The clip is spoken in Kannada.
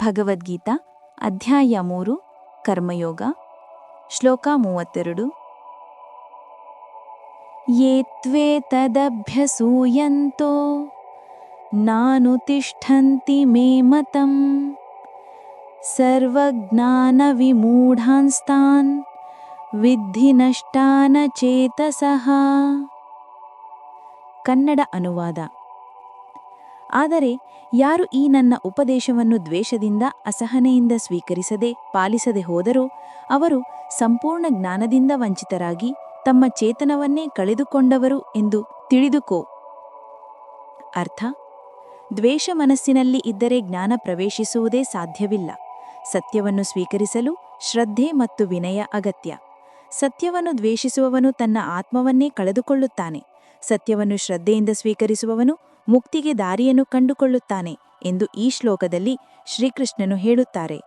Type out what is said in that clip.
ಭಗವದ್ಗೀತಾ ಅಧ್ಯಾಯ ಮೂರು ಕರ್ಮಯೋಗ ಶ್ಲೋಕ ಮೂವತ್ತೆರಡು ಯೇ ತ್ವೇತದಭ್ಯಸೂಯಂತೋ ನಾನು ತಿಷ್ಠಂತಿ ಮೇ ಮತಂ ಸರ್ವಜ್ಞಾನವಿಮೂಢಾನ್ಸ್ತಾನ್ ವಿದ್ಧಿ ನಷ್ಟಾನ ಚೇತಸಃ ಕನ್ನಡ ಅನುವಾದ ಆದರೆ ಯಾರು ಈ ನನ್ನ ಉಪದೇಶವನ್ನು ದ್ವೇಷದಿಂದ, ಅಸಹನೆಯಿಂದ ಸ್ವೀಕರಿಸದೆ ಪಾಲಿಸದೆ ಹೋದರೂ ಅವರು ಸಂಪೂರ್ಣ ಜ್ಞಾನದಿಂದ ವಂಚಿತರಾಗಿ ತಮ್ಮ ಚೇತನವನ್ನೇ ಕಳೆದುಕೊಂಡವರು ಎಂದು ತಿಳಿದುಕೋ. ಅರ್ಥ? ದ್ವೇಷ ಮನಸ್ಸಿನಲ್ಲಿ ಇದ್ದರೆ ಜ್ಞಾನ ಪ್ರವೇಶಿಸುವುದೇ ಸಾಧ್ಯವಿಲ್ಲ. ಸತ್ಯವನ್ನು ಸ್ವೀಕರಿಸಲು ಶ್ರದ್ಧೆ ಮತ್ತು ವಿನಯ ಅಗತ್ಯ. ಸತ್ಯವನ್ನು ದ್ವೇಷಿಸುವವನು ತನ್ನ ಆತ್ಮವನ್ನೇ ಕಳೆದುಕೊಳ್ಳುತ್ತಾನೆ. ಸತ್ಯವನ್ನು ಶ್ರದ್ಧೆಯಿಂದ ಸ್ವೀಕರಿಸುವವನು ಮುಕ್ತಿಗೆ ದಾರಿಯನ್ನು ಕಂಡುಕೊಳ್ಳುತ್ತಾನೆ ಎಂದು ಈ ಶ್ಲೋಕದಲ್ಲಿ ಶ್ರೀಕೃಷ್ಣನು ಹೇಳುತ್ತಾರೆ.